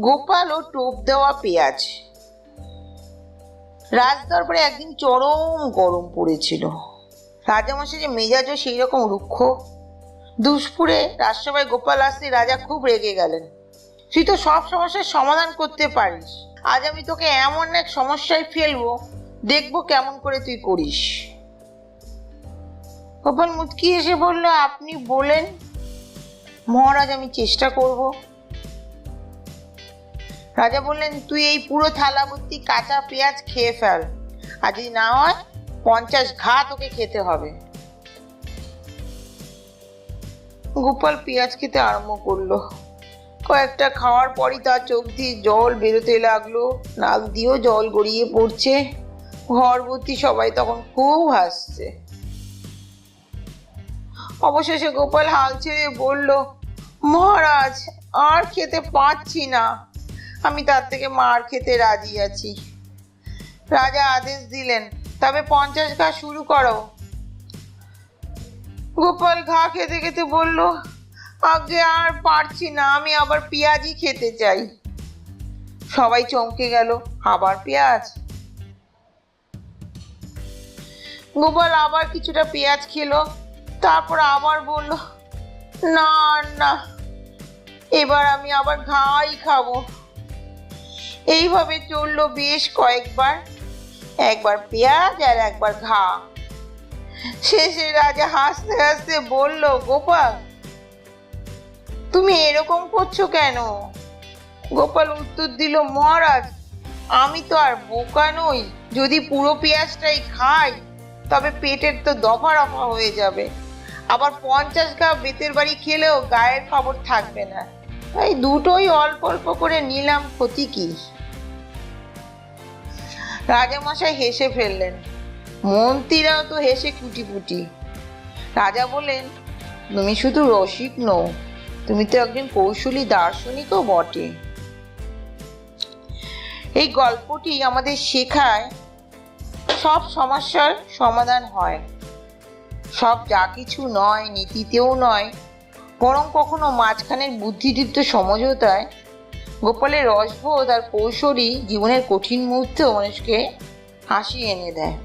গোপাল ও টোপ দেওয়া পেঁয়াজ। রাজ দরবারে একদিন চরম গরম পড়েছিল। রাজামশাই মেজাজও সেই রকম রুক্ষ। দুষ্পুরে রাজসভায় গোপাল আসতে রাজা খুব রেগে গেলেন। তুই তো সব সমস্যার সমাধান করতে পারিস। আজ আমি তোকে এমন এক সমস্যায় ফেলব, দেখব কেমন করে তুই করিস। গোপাল মুচকি এসে বলল, আপনি বলেন। মহারাজ, আমি চেষ্টা করব। রাজা বললেন, তুই এই পুরো থালা কাঁচা পেঁয়াজ খেয়ে ফেল। আর যদি না হয়, পঞ্চাশ ঘা তোকে খেতে হবে। গোপাল পেঁয়াজ খেতে আরম্ভ করল। কয়েকটা খাওয়ার পরই তার চোখ দিয়ে জল বেরোতে লাগল। নাক দিয়েও জল গড়িয়ে পড়ছে। ঘর ভর্তি সবাই তখন খুব হাসছে। অবশেষে গোপাল হাল ছেড়ে বলল, মহারাজ, আর খেতে পাচ্ছি না। আমি তার থেকে মার খেতে রাজি আছি। রাজা আদেশ দিলেন, তবে পঞ্চাশ ঘা শুরু করো। গোপাল ঘা খেতে খেতে বলল, আগে আর পারছি না, আমি আবার পেঁয়াজই খেতে চাই। সবাই চমকে গেল, আবার পেঁয়াজ? গোপাল আবার কিছুটা পেঁয়াজ খেলো, তারপর আবার বলল, না না, এবার আমি আবার ঘাই খাব। এইভাবে চলল বেশ কয়েকবার। একবার পেঁয়াজ আর একবার ঘা। শেষে রাজা হাসতে হাসতে বলল, গোপাল, তুমি এরকম করছ কেন? গোপাল উত্তর দিল, মহারাজ, আমি তো আর বোকা নই। যদি পুরো পেঁয়াজটাই খাই, তবে পেটের তো দফা রফা হয়ে যাবে। আবার পঞ্চাশ গা বেতের বাড়ি খেলেও গায়ের খবর থাকবে না। তাই দুটোই অল্প অল্প করে নিলাম ক্ষতি কি? রাজামশাই হেসে ফেললেন। মন্ত্রীরাও তো হেসে কুটি পুটি রাজা বলেন তুমি শুধু রসিক নও, তুমি তো একজন কৌশলী দার্শনিকও বটে। এই গল্পটি আমাদের শেখায় সব সমস্যার সমাধান হয়। সব যা কিছু নয়, নীতিতেও নয়, বরং কখনো মাঝখানের বুদ্ধিদীপ্ত সমঝোতায় গোপালের রসবোধ আর কৌশলী জীবনের কঠিন মুহূর্তেও মানুষকে হাসি এনে দেয়।